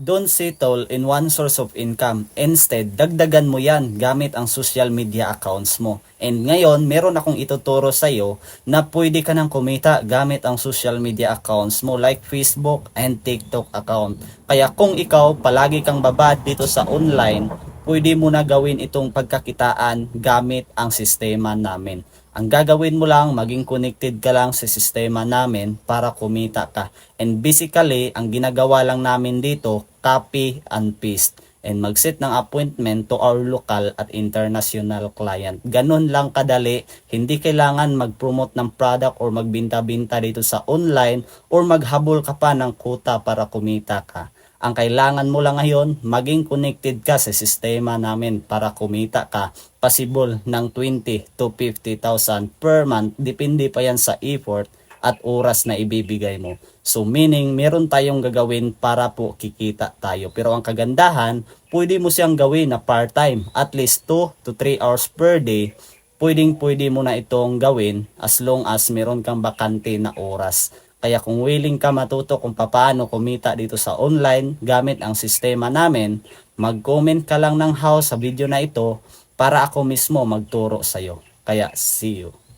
Don't settle in one source of income. Instead, dagdagan mo yan gamit ang social media accounts mo. And ngayon, meron akong ituturo sa iyo na pwede ka nang kumita gamit ang social media accounts mo like Facebook and TikTok account. Kaya kung ikaw palagi kang babad dito sa online, pwede mo na gawin itong pagkakitaan gamit ang sistema namin. Ang gagawin mo lang, maging connected ka lang sa sistema namin para kumita ka. And basically, ang ginagawa lang namin dito, copy and paste. And mag-set ng appointment to our local at international client. Ganun lang kadali. Hindi kailangan mag-promote ng product or magbinta-binta dito sa online or maghabol ka pa ng kuta para kumita ka. Ang kailangan mo lang ngayon, maging connected ka sa sistema namin para kumita ka. Possible ng 20 to 50,000 per month. Depende pa yan sa effort at oras na ibibigay mo. So meaning, meron tayong gagawin para po kikita tayo. Pero ang kagandahan, pwede mo siyang gawin na part-time. At least 2 to 3 hours per day. Pwedeng pwede mo na itong gawin as long as meron kang bakante na oras. Kaya kung willing ka matuto kung paano kumita dito sa online gamit ang sistema namin, mag-comment ka lang ng house sa video na ito para ako mismo magturo sa'yo. Kaya see you.